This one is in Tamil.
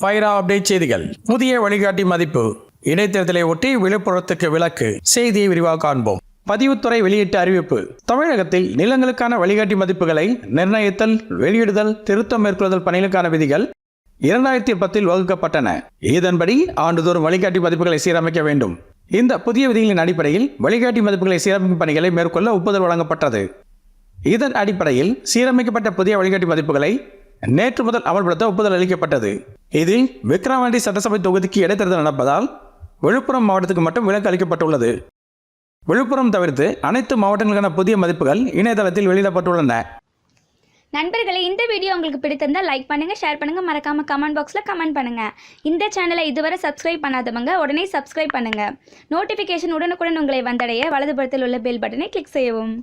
ஃபைரா அப்டேட் செய்திகள். புதிய வழிகாட்டி மதிப்பு. இடைத்தேர்தலை ஒட்டி விழுப்புரத்துக்கு விலக்கு செய்தியை விரிவாக காண்போம். பதிவுத்துறை வெளியிட்ட அறிவிப்பு. தமிழகத்தில் நிலங்களுக்கான வழிகாட்டி மதிப்புகளை நிர்ணயித்தல் வெளியிடுதல் திருத்தம் மேற்கொள்ளுதல் பணிகளுக்கான விதிகள் இரண்டாயிரத்தி பத்தில் வகுக்கப்பட்டன. இதன்படி ஆண்டுதோறும் வழிகாட்டி மதிப்புகளை சீரமைக்க வேண்டும். இந்த புதிய விதிகளின் அடிப்படையில் வழிகாட்டி மதிப்புகளை சீரமைக்கும் பணிகளை மேற்கொள்ள ஒப்புதல் வழங்கப்பட்டது. இதன் அடிப்படையில் சீரமைக்கப்பட்ட புதிய வழிகாட்டி மதிப்புகளை நேற்று முதல் அமல்படுத்த ஒப்புதல் அளிக்கப்பட்டது. இதில் விக்ரவாண்டி சட்டசபை தொகுதிக்கு இடைத்தேர்தல் நடப்பதால் விழுப்புரம் மாவட்டத்துக்கு மட்டும் விலக்கு அளிக்கப்பட்டுள்ளது. விழுப்புரம் தவிர்த்து அனைத்து மாவட்டங்களுக்கான புதிய மதிப்புகள் இணையதளத்தில் வெளியிடப்பட்டுள்ளன. நண்பர்களே இந்த வீடியோ உங்களுக்கு பிடித்திருந்தால் லைக் பண்ணுங்க ஷேர் பண்ணுங்க. மறக்காம கமெண்ட் பாக்ஸில் கமெண்ட் பண்ணுங்க. இந்த சேனலை இதுவரை சப்ஸ்கிரைப் பண்ணாதவங்க உடனே சப்ஸ்கிரைப் பண்ணுங்க. நோட்டிஃபிகேஷன் உடனுக்குடன் உங்களை வந்தடைய வலதுபுறத்தில் உள்ள பெல் பட்டனை கிளிக் செய்யவும்.